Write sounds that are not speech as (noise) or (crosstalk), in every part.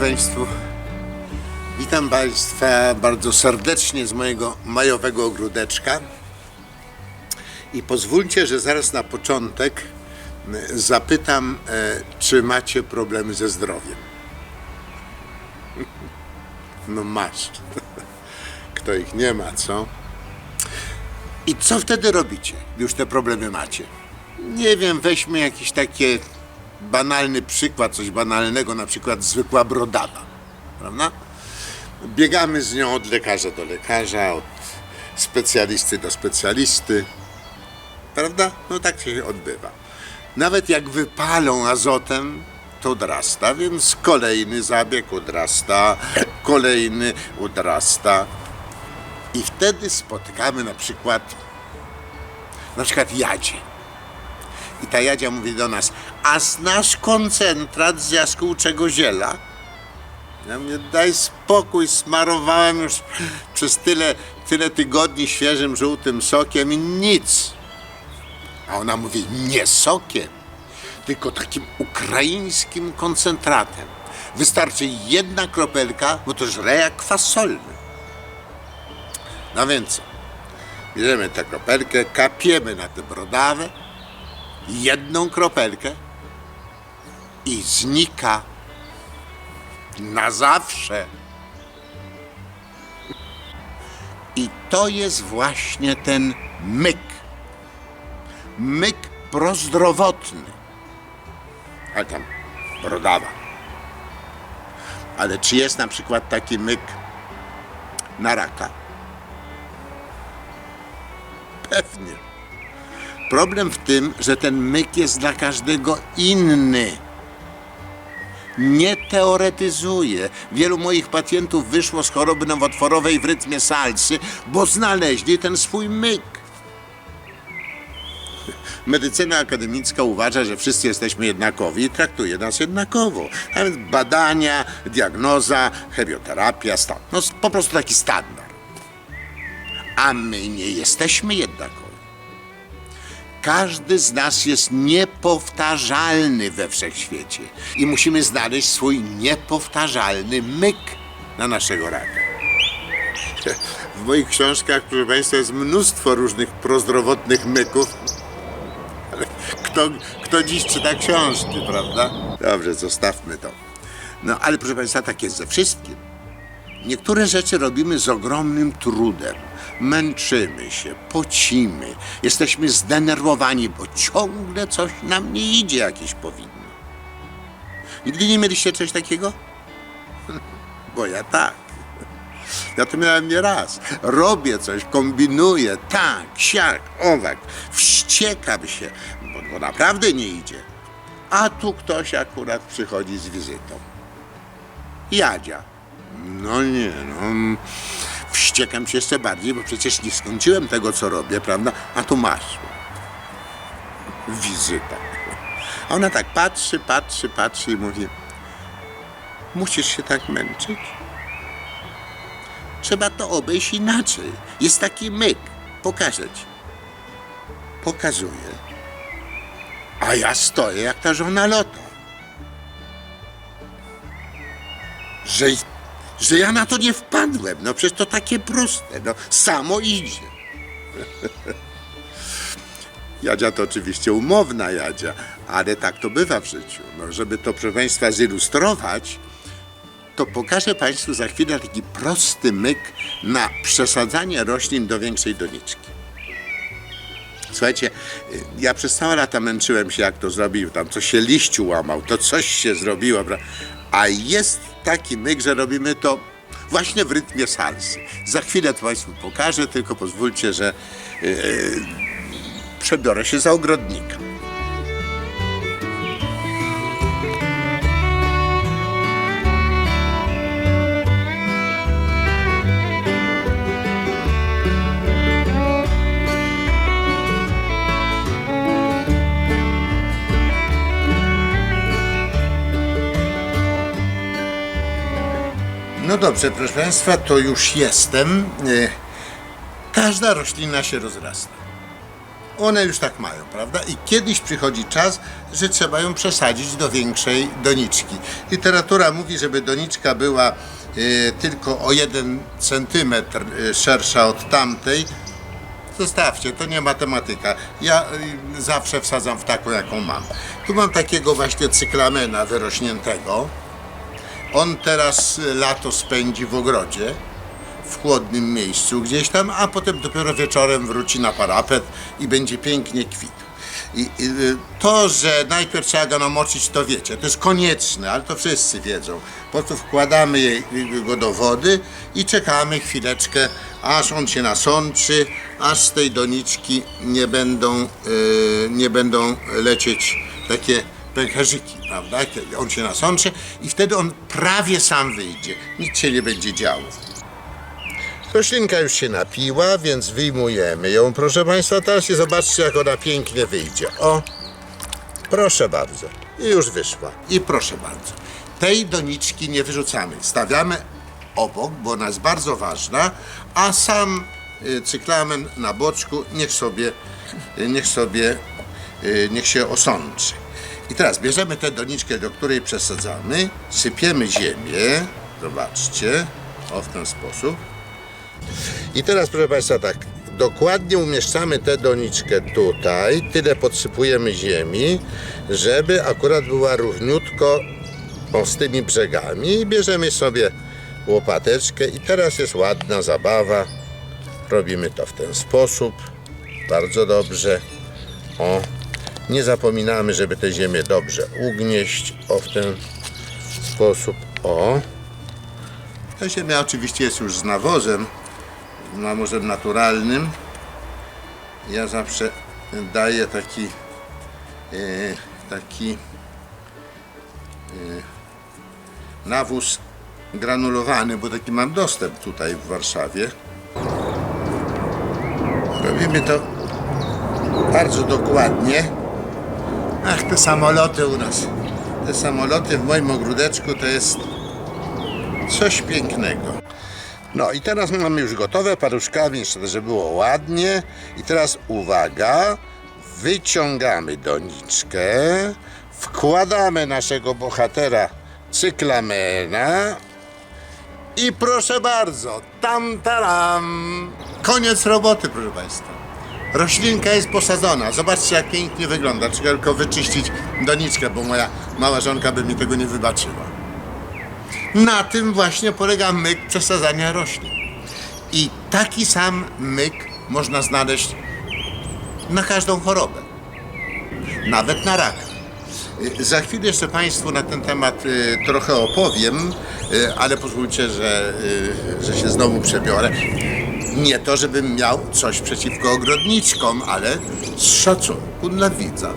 Państwu. Witam Państwa bardzo serdecznie z mojego majowego ogródeczka. I pozwólcie, że zaraz na początek zapytam, e, czy macie problemy ze zdrowiem. (laughs) No masz. (laughs) Kto ich nie ma, co? I co wtedy robicie, gdy już te problemy macie? Nie wiem, weźmy jakiś taki banalny przykład, coś banalnego, na przykład zwykła brodawa, prawda? Biegamy z nią od lekarza do lekarza, od specjalisty do specjalisty, prawda? No tak się odbywa. Nawet jak wypalą azotem, to odrasta, więc kolejny zabieg odrasta, kolejny odrasta. I wtedy spotykamy na przykład, na przykład jadzie. I ta Jadzia mówi do nas, a znasz koncentrat z jaskółczego ziela? Ja mówię, daj spokój, smarowałem już (laughs) przez tyle, tyle tygodni świeżym, żółtym sokiem i nic. A ona mówi, nie sokiem, tylko takim ukraińskim koncentratem. Wystarczy jedna kropelka, bo to żre jak. No więc? Bierzemy tę kropelkę, kapiemy na tę brodawę, jedną kropelkę i znika na zawsze. I to jest właśnie ten myk. Myk prozdrowotny. Ale tam brodawa. Ale czy jest na przykład taki myk na raka? Pewnie. Problem w tym, że ten myk jest dla każdego inny. Nie teoretyzuję. Wielu moich pacjentów wyszło z choroby nowotworowej w rytmie salsy, bo znaleźli ten swój myk. Medycyna akademicka uważa, że wszyscy jesteśmy jednakowi i traktuje nas jednakowo. A więc badania, diagnoza, chemioterapia, stan. No po prostu taki standard. A my nie jesteśmy jednakowi. Każdy z nas jest niepowtarzalny we wszechświecie i musimy znaleźć swój niepowtarzalny myk na naszego raka. (laughs) W moich książkach, proszę Państwa, jest mnóstwo różnych prozdrowotnych myków. Kto, kto dziś czyta książki, prawda? Dobrze, zostawmy to. No, ale proszę Państwa, tak jest ze wszystkim. Niektóre rzeczy robimy z ogromnym trudem. Męczymy się, pocimy, jesteśmy zdenerwowani, bo ciągle coś nam nie idzie jakieś powinno. Nigdy nie mieliście czegoś takiego? (laughs) Bo ja tak. Ja to miałem nie raz. Robię coś, kombinuję, tak, siak, owak. Wściekam się, bo, bo naprawdę nie idzie. A tu ktoś akurat przychodzi z wizytą. Jadzia. No nie, no. Wściekam się jeszcze bardziej, bo przecież nie skończyłem tego, co robię, prawda? A tu masz. Wizyta. A ona tak patrzy, patrzy, patrzy i mówi: Musisz się tak męczyć? Trzeba to obejść inaczej. Jest taki myk. Pokażę ci. Pokazuję. A ja stoję jak ta żona lota. Że, że ja na to nie wpadłem. No przecież to takie proste. No samo idzie. (laughs) Jadzia to oczywiście umowna Jadzia, ale tak to bywa w życiu. No, żeby to, proszę Państwa, zilustrować, to pokażę Państwu za chwilę taki prosty myk na przesadzanie roślin do większej doniczki. Słuchajcie, y, ja przez całe lata męczyłem się, jak to zrobił, tam coś się liściu łamał, to coś się zrobiło, a jest taki myk, że robimy to właśnie w rytmie salsy. Za chwilę to Państwu pokażę, tylko pozwólcie, że yy, przebiorę się za ogrodnika. No dobrze, proszę Państwa, to już jestem. E, Każda roślina się rozrasta. One już tak mają, prawda? I kiedyś przychodzi czas, że trzeba ją przesadzić do większej doniczki. Literatura mówi, żeby doniczka była e, tylko o jeden centymetr e, szersza od tamtej. Zostawcie, to nie matematyka. Ja zawsze wsadzam w taką, jaką mam. Tu mam takiego właśnie cyklamena wyrośniętego. On teraz y, lato spędzi w ogrodzie, w chłodnym miejscu gdzieś tam, a potem dopiero wieczorem wróci na parapet i będzie pięknie kwitł. I, i y, to, że najpierw trzeba go namoczyć, to wiecie, to jest konieczne, ale to wszyscy wiedzą. Po prostu wkładamy je, go do wody i czekamy chwileczkę, aż on się nasączy, aż z tej doniczki nie będą, y, nie będą lecieć takie pęcherzyki, prawda? On się nasączy i wtedy on prawie sam wyjdzie. Nic się nie będzie działo. Roślinka już się napiła, więc wyjmujemy ją, proszę Państwa. Teraz i zobaczcie, jak ona pięknie wyjdzie. O, proszę bardzo. I już wyszła. I proszę bardzo. Tej doniczki nie wyrzucamy. Stawiamy obok, bo ona jest bardzo ważna, a sam y, cyklamen na boczku niech sobie, y, niech sobie, y, niech się osączy. I teraz bierzemy tę doniczkę, do której przesadzamy, sypiemy ziemię, zobaczcie, o w ten sposób. I teraz, proszę Państwa, tak, dokładnie umieszczamy tę doniczkę tutaj, tyle podsypujemy ziemi, żeby akurat była równiutko o, z tymi brzegami. I bierzemy sobie łopateczkę i teraz jest ładna zabawa. Robimy to w ten sposób, bardzo dobrze. O, nie zapominamy, żeby tę ziemię dobrze ugnieść, o w ten sposób, o. Ta ziemia oczywiście jest już z nawozem, nawozem naturalnym. Ja zawsze daję taki e, taki e, nawóz granulowany, bo taki mam dostęp tutaj w Warszawie. Robimy to bardzo dokładnie. Ach, te samoloty u nas. Te samoloty w moim ogródeczku to jest coś pięknego. No i teraz mamy już gotowe paruszkami, żeby było ładnie. I teraz uwaga, wyciągamy doniczkę, wkładamy naszego bohatera cyklamena i proszę bardzo, tam taram. Koniec roboty, proszę Państwa. Roślinka jest posadzona. Zobaczcie, jak pięknie wygląda. Trzeba tylko wyczyścić doniczkę, bo moja mała żonka by mi tego nie wybaczyła. Na tym właśnie polega myk przesadzania roślin. I taki sam myk można znaleźć na każdą chorobę, nawet na raka. Y, Za chwilę jeszcze Państwu na ten temat y, trochę opowiem, y, ale pozwólcie, że, że się znowu przebiorę. Nie to, żebym miał coś przeciwko ogrodniczkom, ale z szacunku dla widza.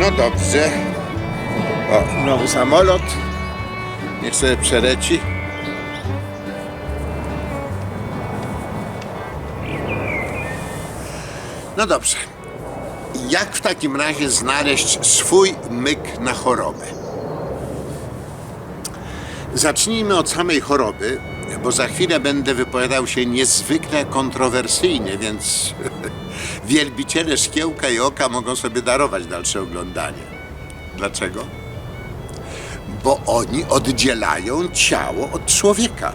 No dobrze. O, nowy samolot. Niech sobie przeleci. No dobrze. Jak w takim razie znaleźć swój myk na chorobę? Zacznijmy od samej choroby, bo za chwilę będę wypowiadał się niezwykle kontrowersyjnie, więc (laughs) wielbiciele szkiełka i oka mogą sobie darować dalsze oglądanie. Dlaczego? Bo oni oddzielają ciało od człowieka.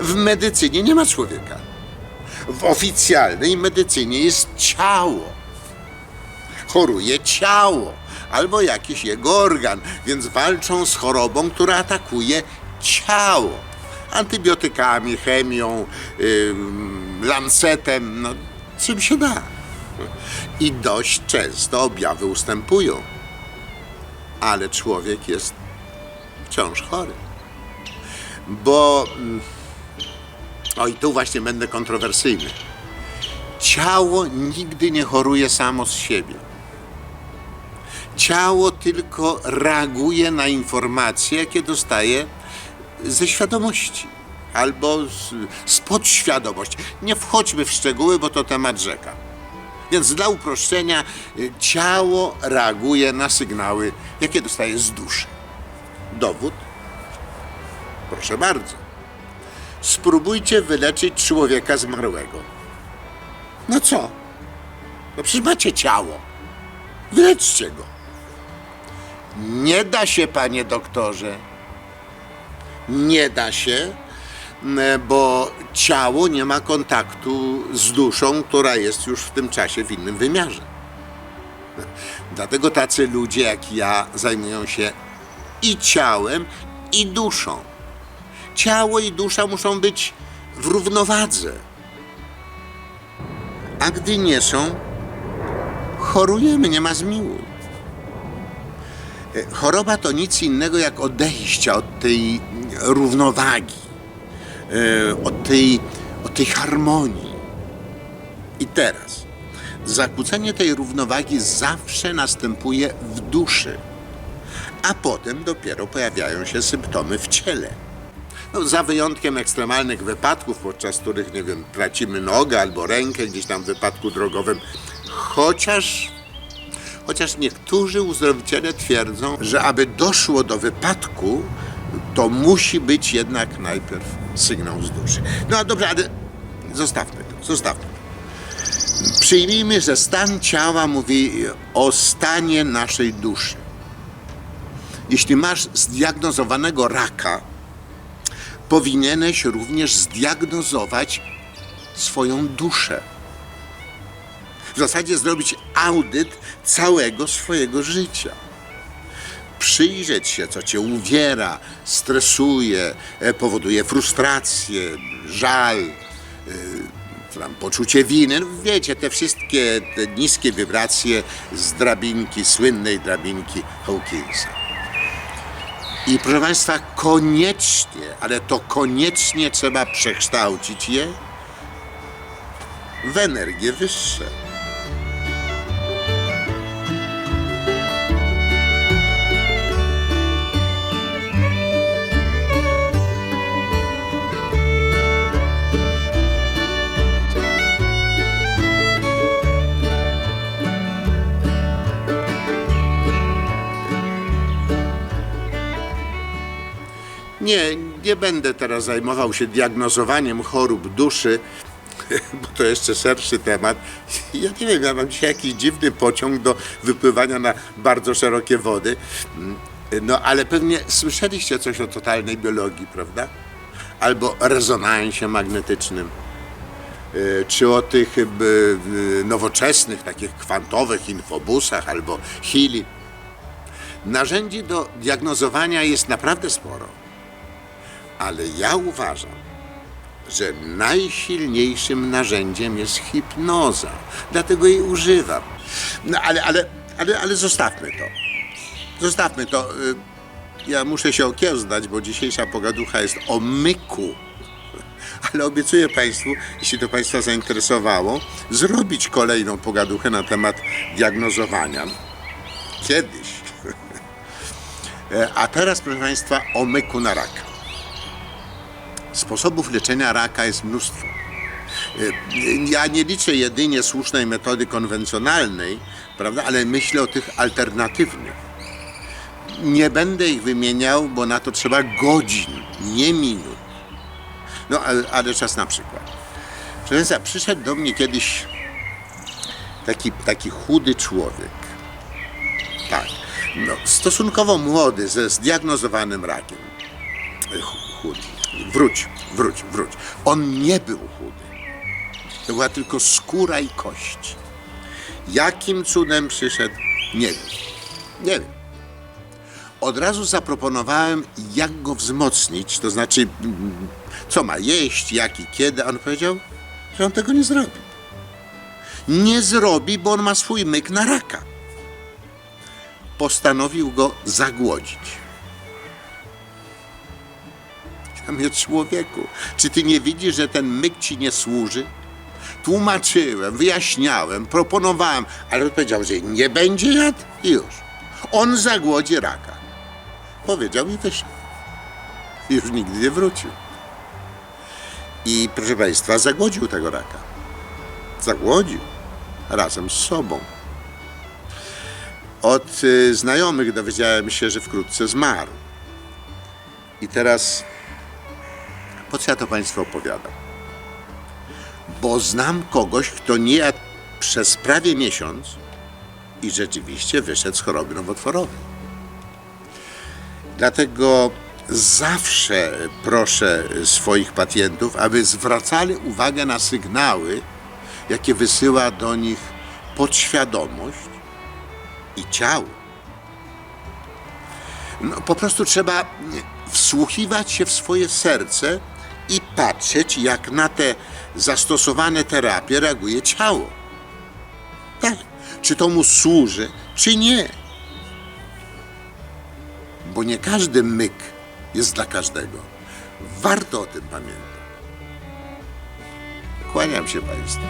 W medycynie nie ma człowieka. W oficjalnej medycynie jest ciało. Choruje ciało albo jakiś jego organ, więc walczą z chorobą, która atakuje ciało. Antybiotykami, chemią, ym, lancetem, no czym się da. I dość często objawy ustępują. Ale człowiek jest wciąż chory. Bo. mm, O i tu właśnie będę kontrowersyjny. Ciało nigdy nie choruje samo z siebie. Ciało tylko reaguje na informacje, jakie dostaje ze świadomości. albo z, z podświadomości. Nie wchodźmy w szczegóły, bo to temat rzeka. Więc dla uproszczenia y, ciało reaguje na sygnały, jakie dostaje z duszy. Dowód? Proszę bardzo. Spróbujcie wyleczyć człowieka zmarłego. No co? No przecież macie ciało. Wyleczcie go. Nie da się, panie doktorze. Nie da się, bo ciało nie ma kontaktu z duszą, która jest już w tym czasie w innym wymiarze. Dlatego tacy ludzie jak ja zajmują się i ciałem, i duszą. Ciało i dusza muszą być w równowadze. A gdy nie są, chorujemy, nie ma zmiłu. E, Choroba to nic innego jak odejście od tej równowagi, e, od tej, od tej harmonii. I teraz, zakłócenie tej równowagi zawsze następuje w duszy, a potem dopiero pojawiają się symptomy w ciele. No, za wyjątkiem ekstremalnych wypadków, podczas których, nie wiem, tracimy nogę albo rękę gdzieś tam w wypadku drogowym, chociaż Chociaż niektórzy uzdrowiciele twierdzą, że aby doszło do wypadku, to musi być jednak najpierw sygnał z duszy. No a dobrze, ale zostawmy to, zostawmy to. Przyjmijmy, że stan ciała mówi o stanie naszej duszy. Jeśli masz zdiagnozowanego raka, powinieneś również zdiagnozować swoją duszę w zasadzie zrobić audyt całego swojego życia. Przyjrzeć się, co cię uwiera, stresuje, e, powoduje frustrację, żal, e, poczucie winy. No, wiecie, te wszystkie te niskie wibracje z drabinki, słynnej drabinki Hawkinsa. I proszę Państwa, koniecznie, ale to koniecznie trzeba przekształcić je w energie wyższe. Nie, nie będę teraz zajmował się diagnozowaniem chorób duszy, (laughs) bo to jeszcze szerszy temat. Ja nie wiem, ja mam dzisiaj jakiś dziwny pociąg do wypływania na bardzo szerokie wody. No ale pewnie słyszeliście coś o totalnej biologii, prawda? Albo rezonansie magnetycznym. Y, Czy o tych y, y, nowoczesnych, takich kwantowych infobusach albo Hili. Narzędzi do diagnozowania jest naprawdę sporo. Ale ja uważam, że najsilniejszym narzędziem jest hipnoza. Dlatego jej używam. No ale, ale, ale, ale zostawmy to. Zostawmy to. Y, Ja muszę się okiełznać, bo dzisiejsza pogaducha jest o myku. (laughs) Ale obiecuję Państwu, jeśli to Państwa zainteresowało, zrobić kolejną pogaduchę na temat diagnozowania. Kiedyś. (laughs) E, A teraz, proszę Państwa, o myku na raka. Sposobów leczenia raka jest mnóstwo. Y, Ja nie liczę jedynie słusznej metody konwencjonalnej, prawda, ale myślę o tych alternatywnych. Nie będę ich wymieniał, bo na to trzeba godzin, nie minut. No, ale, ale czas na przykład. Proszę Państwa, przyszedł do mnie kiedyś taki, taki chudy człowiek. Tak. No, stosunkowo młody, ze zdiagnozowanym rakiem. Ch- Chudy. Wróć, wróć, wróć. On nie był chudy. To była tylko skóra i kość. Jakim cudem przyszedł? Nie wiem. Nie wiem. Od razu zaproponowałem, jak go wzmocnić, to znaczy, co ma jeść, jak i kiedy. A On powiedział, że on tego nie zrobi. Nie zrobi, bo on ma swój myk na raka. Postanowił go zagłodzić. Mówię, człowieku, czy ty nie widzisz, że ten myk ci nie służy? Tłumaczyłem, wyjaśniałem, proponowałem, ale on powiedział, że nie będzie jadł i już. On zagłodzi raka. Powiedział i wyszedł. I już nigdy nie wrócił. I proszę Państwa, zagłodził tego raka. Zagłodził razem z sobą. Od y, znajomych dowiedziałem się, że wkrótce zmarł. I teraz po co ja to Państwu opowiadam? Bo znam kogoś, kto nie jadł przez prawie miesiąc i rzeczywiście wyszedł z choroby nowotworowej. Dlatego zawsze proszę swoich pacjentów, aby zwracali uwagę na sygnały, jakie wysyła do nich podświadomość i ciało. No, po prostu trzeba wsłuchiwać się w swoje serce i patrzeć, jak na te zastosowane terapie reaguje ciało. Tak. Czy to mu służy, czy nie. Bo nie każdy myk jest dla każdego. Warto o tym pamiętać. Kłaniam się Państwu.